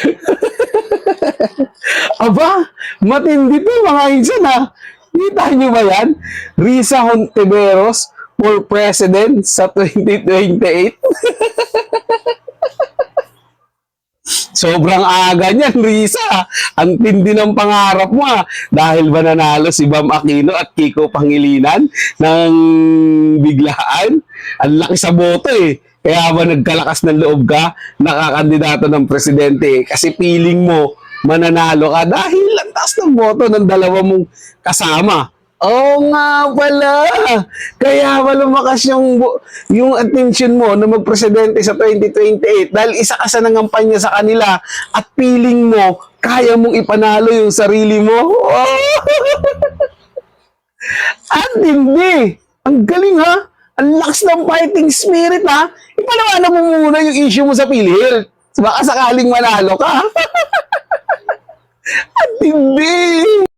Aba, matindi to mga insan ha. Kita nyo ba yan? Risa Hontiveros for President sa 2028. Sobrang aga niyan, Risa. Ang tindi ng pangarap mo ah. Dahil ba nanalo si Bam Aquino at Kiko Pangilinan ng biglaan? Ang laki sa boto eh. Kaya ba nagkalakas ng loob ka, nakakandidato ng presidente? Kasi feeling mo, mananalo ka dahil ang taas ng boto ng dalawa mong kasama. Oo nga pala. Kaya ba lumakas yung, yung attention mo na magpresidente sa 2028 dahil isa ka sa nangampanya sa kanila at feeling mo kaya mong ipanalo yung sarili mo. Ang hindi. Ang galing ha. Ang lakas ng fighting spirit ha. Ipalawanan mo muna yung issue mo sa PhilHealth. Baka sakaling manalo ka. Ang hindi.